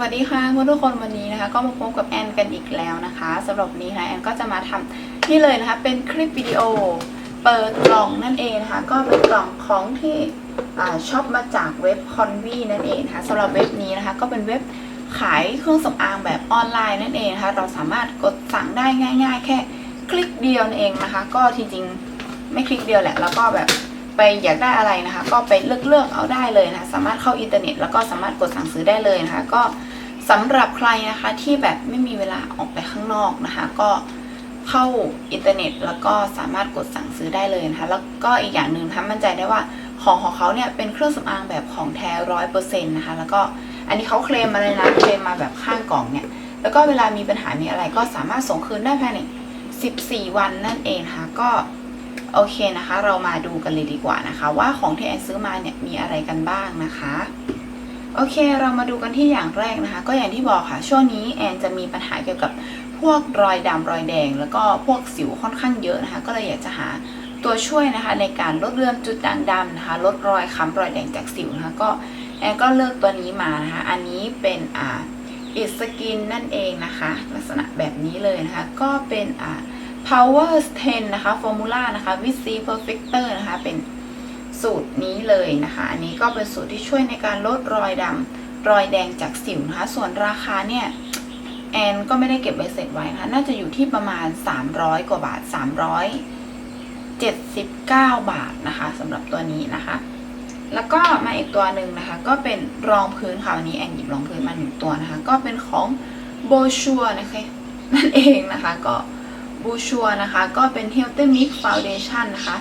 วัสดีค่ะทุกคนวันนี้นะคะ ก็มาพบกับแอนกันอีกแล้วนะคะสำหรับนี้นะแอนก็จะมาทำนี่เลยนะคะเป็นคลิปวิดีโอเปิดกล่องนั่นเองนะคะก็เป็นกล่องของที่ช็อปมาจากเว็บคอนวีนั่นเองนะคะสำหรับเว็บนี้นะคะ ก็เป็นเว็บขายเครื่องสำอางแบบออนไลน์นั่นเองนะคะเราสามารถกดสั่งได้ง่าย ๆ แค่คลิกเดียวนั่นเองนะคะ ก็จริงๆไม่คลิกเดียวแหละแล้วก็แบบ ไปอยากได้อะไรนะคะ ก็ไปเลือกเลือกเอาได้เลยนะคะ สามารถเข้าอินเทอร์เน็ต แล้วก็สามารถกดสั่งซื้อได้เลยนะคะ ก็สำหรับใครนะคะที่แบบไม่มีเวลาออกไปข้างนอกนะคะ ก็เข้าอินเทอร์เน็ต แล้วก็สามารถกดสั่งซื้อได้เลยนะคะ แล้วก็อีกอย่างหนึ่งทำมั่นใจได้ว่าของของเขาเนี่ยเป็นเครื่องสำอางแบบของแท้ร้อยเปอร์เซ็นต์นะคะ แล้วก็อันนี้เขาเคลมมาเลยนะเคลมมาแบบข้างกล่องเนี่ย แล้วก็เวลามีปัญหามีอะไรก็สามารถส่งคืนได้ภายใน14 วันนั่นเองนะคะก็ โอเคนะคะ เรามาดูกันเลยดีกว่านะคะ ว่าของที่แอนซื้อมาเนี่ยมีอะไรกันบ้างนะคะโอเค เรามาดูกันที่อย่างแรกนะคะ ก็อย่างที่บอกค่ะ ช่วงนี้แอนจะมีปัญหาเกี่ยวกับพวกรอยดำรอยแดง แล้วก็พวกสิวค่อนข้างเยอะนะคะ ก็เลยอยากจะหาตัวช่วยนะคะ ในการลดเลือนจุดด่างดำนะคะ ลดรอยค้ำรอยแดงจากสิวนะคะ ก็แอนก็เลือกตัวนี้มานะคะ อันนี้เป็นอ่าอิสกินนั่นเองนะคะ ลักษณะแบบนี้เลยนะคะ ก็เป็นอ่า power 10 นะคะ formula นะคะ with C perfector นะคะ เป็นสูตรนี้เลยนะคะ อันนี้ก็เป็นสูตรที่ช่วยในการลดรอยดำรอยแดงจากสิวนะคะ ส่วนราคาเนี่ยแอนก็ไม่ได้เก็บใบเสร็จไว้นะคะ น่าจะอยู่ที่ประมาณ 300 กว่าบาท 379 บาทนะคะสำหรับตัวนี้นะคะ แล้วก็มาอีกตัวหนึ่งนะคะ ก็เป็นรองพื้นค่ะวันนี้แอนหยิบรองพื้นมาหนึ่งตัวนะคะ ก็เป็นของโบชัวนะคะนั่นเองนะคะก็ บูชัวนะคะ ก็เป็น Healthy Mix Foundation นะคะ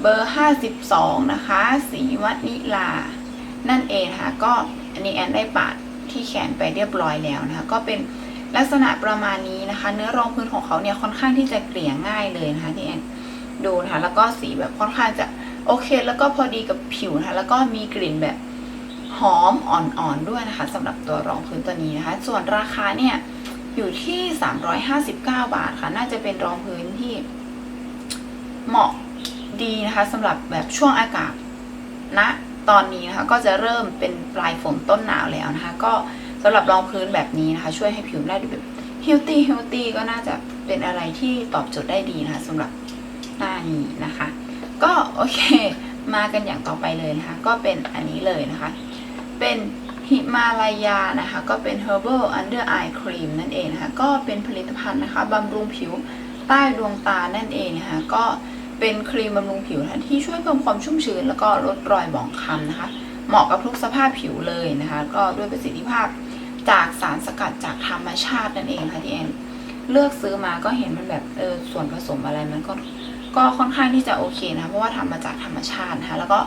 เบอร์ 52 นะคะ สีวันิลา นั่นเองนะคะก็อันนี้แอนได้ปาดที่แขนไปเรียบร้อยแล้วนะคะ ก็เป็นลักษณะประมาณนี้นะคะ เนื้อรองพื้นของเขาเนี่ยค่อนข้างที่จะเกลี่ยง่ายเลยนะคะที่แอนดูนะคะแล้วก็สีแบบค่อนข้างจะโอเค แล้วก็พอดีกับผิวนะคะแล้วก็มีกลิ่นแบบหอมอ่อนๆด้วยนะคะสำหรับตัวรองพื้นตัวนี้นะคะ ส่วนราคาเนี่ย อยู่ที่ 359 บาทค่ะ น่าจะเป็นรองพื้นที่เหมาะดีนะคะสำหรับแบบช่วงอากาศณนะตอนนี้นะคะก็จะเริ่มเป็นปลายฝนต้นหนาวแล้วนะคะ ก็สำหรับรองพื้นแบบนี้นะคะ ช่วยให้ผิวได้ดูแบบเฮลตี้เฮลตี้ก็น่าจะเป็นอะไรที่ตอบโจทย์ได้ดีนะคะสำหรับหน้านี้นะคะ ก็โอเค มากันอย่างต่อไปเลยนะคะ ก็เป็นอันนี้เลยนะคะ เป็น ฮิมาลายานะคะก็เป็น herbal under eye cream นั่นเองนะคะก็เป็นผลิตภัณฑ์นะคะบำรุงผิวใต้ดวงตานั่นเองนะคะก็เป็นครีมบำรุงผิวนะะที่ช่วยเพิ่มความชุ่มชื้น แล้วก็ลดรอยหมองคล้ำนะคะ เหมาะกับทุกสภาพผิวเลยนะคะ ก็ด้วยประสิทธิภาพจากสารสกัดจากธรรมชาตินั่นเองค่ะที่แอนเลือกซื้อมาก็เห็นมันแบบเออส่วนผสมอะไรมันก็ก็ค่อนข้างที่จะโอเคนะเพราะว่าทำมาจากธรรมชาตินะคะแล้วก็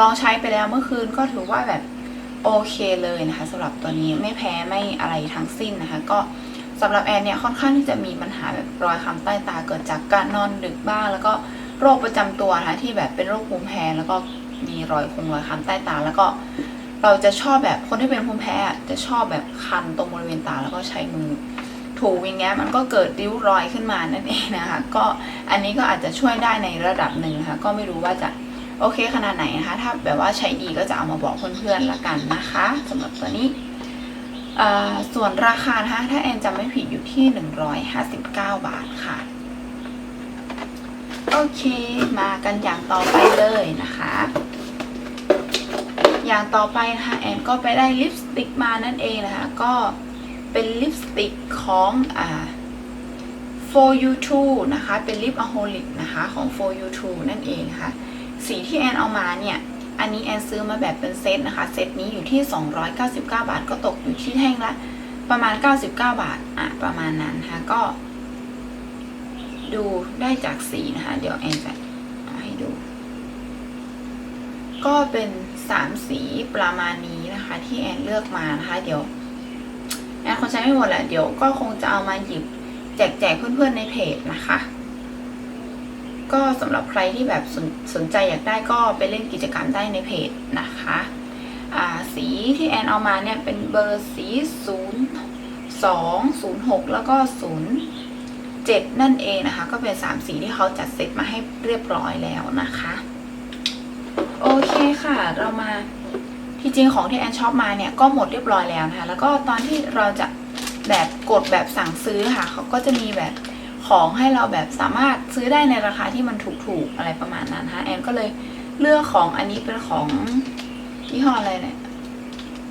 ลองใช้ไปแล้วเมื่อคืนก็ถือว่าแบบ โอเคเลยนะคะสำหรับตัวนี้ไม่แพ้ไม่อะไรทั้งสิ้นนะคะ ก็สำหรับแอนเนี่ยค่อนข้างที่จะมีปัญหาแบบรอยคล้ำใต้ตาเกิดจากการนอนดึกบ้าง แล้วก็โรคประจำตัวนะคะที่แบบเป็นโรคภูมิแพ้แล้วก็มีรอยคงรอยคันใต้ตา แล้วก็เราจะชอบแบบคนที่เป็นภูมิแพ้จะชอบแบบคันตรงบริเวณตาแล้วก็ใช้มือถูอย่างเงี้ยมันก็เกิดริ้วรอยขึ้นมานั่นเองนะคะ ก็อันนี้ก็อาจจะช่วยได้ในระดับหนึ่งนะคะก็ไม่รู้ว่าจะ โอเคขนาดไหนนะคะ ถ้าแบบว่าใช้ดีก็จะเอามาบอกเพื่อนๆละกันนะคะสำหรับตัวนี้ส่วนราคานะคะถ้าแอนจำไม่ผิดอยู่ที่ 159 บาทค่ะ โอเคมากันอย่างต่อไปเลยนะคะ อย่างต่อไปนะคะแอนก็ไปได้ลิปสติกมานั่นเองนะคะ ก็เป็นลิปสติกของอ่า for you too นะคะ เป็นลิปอะโฮลิกนะคะของ for you too นั่นเองนะคะ สีที่แอนเอามาเนี่ยอันนี้แอนซื้อมาแบบเป็นเซตนะคะ เซตนี้อยู่ที่ 299 บาท ก็ตกอยู่ที่แท่งละ ประมาณ 99 บาท อะ ประมาณนั้นนะคะก็ ดูได้จากสีนะคะ เดี๋ยวแอนจะเอาให้ดู ก็เป็นสามสีประมาณนี้นะคะ ที่แอนเลือกมานะคะ เดี๋ยว แอนคงใช้ไม่หมดแหละ เดี๋ยวก็คงจะเอามาหยิบแจกแจกเพื่อนๆในเพจนะคะ ก็สำหรับใครที่แบบสนสนใจอยากได้ก็ไปเล่นกิจกรรมได้ในเพจนะคะสีที่แอนเอามาเนี่ยเป็นเบอร์สีศูนย์สองศูนย์หกแล้วก็ศูนย์เจ็ดนั่นเองนะคะ ก็เป็นสามสีที่เขาจัดเซตมาให้เรียบร้อยแล้วนะคะ โอเคค่ะเรามาที่จริงของที่แอนชอบมาเนี่ยก็หมดเรียบร้อยแล้วนะคะ แล้วก็ตอนที่เราจะแบบกดแบบสั่งซื้อค่ะเขาก็จะมีแบบ ของให้เราแบบสามารถซื้อได้ในราคาที่มันถูกๆอะไรประมาณนั้นนะแอนก็เลยเลือกของอันนี้เป็นของยี่ห้ออะไรเนี่ย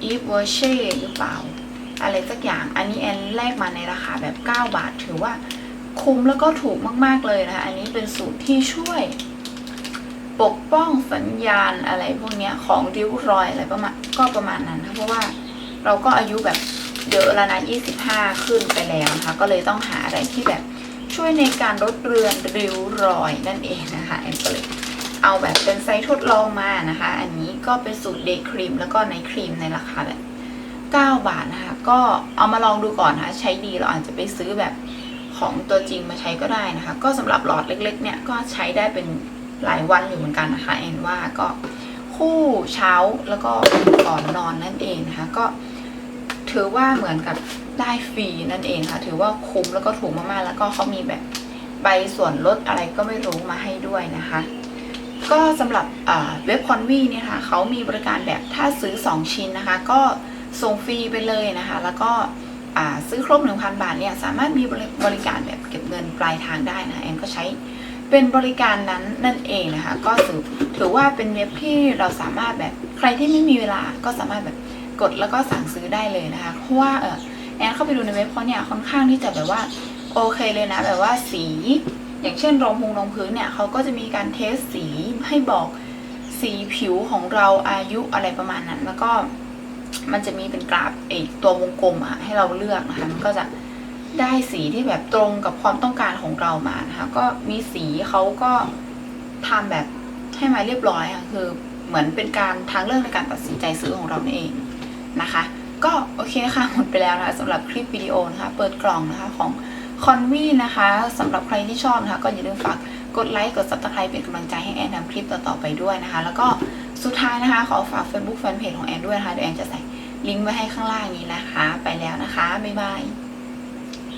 e v e r c h e หรือเปล่า อะไรสักอย่างอันนี้แอนแลกมาในราคาแบบ 9 บาท ถือว่าคุ้มแล้วก็ถูกมากๆเลยนะคะอันนี้เป็นสูตรที่ช่วย ปกป้องสัญญาณอะไรพวกเนี้ยของริ้วรอยอะไรประมาณก็ประมาณนั้นนะเพราะว่าเราก็อายุแบบเยอะแล้วนะ25 ขึ้นไปแล้วนะคะก็เลยต้องหาอะไรที่แบบ ช่วยในการลดเรือนริ้วรอยนั่นเองนะคะแอนก็เลยเอาแบบเป็นไซส์ทดลองมานะคะ อันนี้ก็เป็นสูตรเดย์ครีมแล้วก็ไนครีมในราคาแบบ9 บาทนะคะ ก็เอามาลองดูก่อนนะคะ ใช้ดีเราอาจจะไปซื้อแบบของตัวจริงมาใช้ก็ได้นะคะ ก็สำหรับหลอดเล็กๆ เนี่ยก็ใช้ได้เป็นหลายวันอยู่เหมือนกันนะคะแอนว่าก็คู่เช้าแล้วก็ก่อนนอนนั่นเองนะคะ ก็ ถือว่าเหมือนกับได้ฟรีนั่นเองค่ะ ถือว่าคุ้มแล้วก็ถูกมากๆ แล้วก็เขามีแบบใบส่วนลดอะไรก็ไม่รู้มาให้ด้วยนะคะ ก็สำหรับเว็บคอนวีเนี่ยค่ะเขามีบริการแบบถ้าซื้อ 2 ชิ้นนะคะ ก็ส่งฟรีไปเลยนะคะ แล้วก็ซื้อครบ 1,000 บาทเนี่ยสามารถมีบริบริการแบบเก็บเงินปลายทางได้นะแอนก็ใช้เป็นบริการนั้นนั่นเองนะคะ ก็ถือถือว่าเป็นเว็บที่เราสามารถแบบใครที่ไม่มีเวลาก็สามารถแบบ กดแล้วก็สั่งซื้อได้เลยนะคะเพราะว่าเออแอนเข้าไปดูในเว็บเขาเนี่ยค่อนข้างที่จะแบบว่าโอเคเลยนะแบบว่าสีอย่างเช่นรองพุงรองพื้นเนี่ยเขาก็จะมีการเทสสีให้บอกสีผิวของเราอายุอะไรประมาณนั้น แล้วก็มันจะมีเป็นกราฟไอตัววงกลมอะให้เราเลือกนะคะมันก็จะได้สีที่แบบตรงกับความต้องการของเรามานะคะก็มีสีเขาก็ทำแบบให้มาเรียบร้อยค่ะคือเหมือนเป็นการทางเลือกในการตัดสินใจซื้อของเราเอง นะคะ ก็โอเคค่ะหมดไปแล้วนะคะสำหรับคลิปวิดีโอนะคะเปิดกล่องนะคะของคอนวีนะคะสำหรับใครที่ชอบนะคะก็อย่าลืมฝากกดไลค์กด subscribe เป็นกำลังใจให้แอนทำคลิปต่อๆไปด้วยนะคะ แล้วก็สุดท้ายนะคะขอฝาก Facebook Fanpage ของแอนด้วยนะคะเดี๋ยวแอนจะใส่ลิงก์ไว้ให้ข้างล่างนี้นะคะ ไปแล้วนะคะ บ๊ายบาย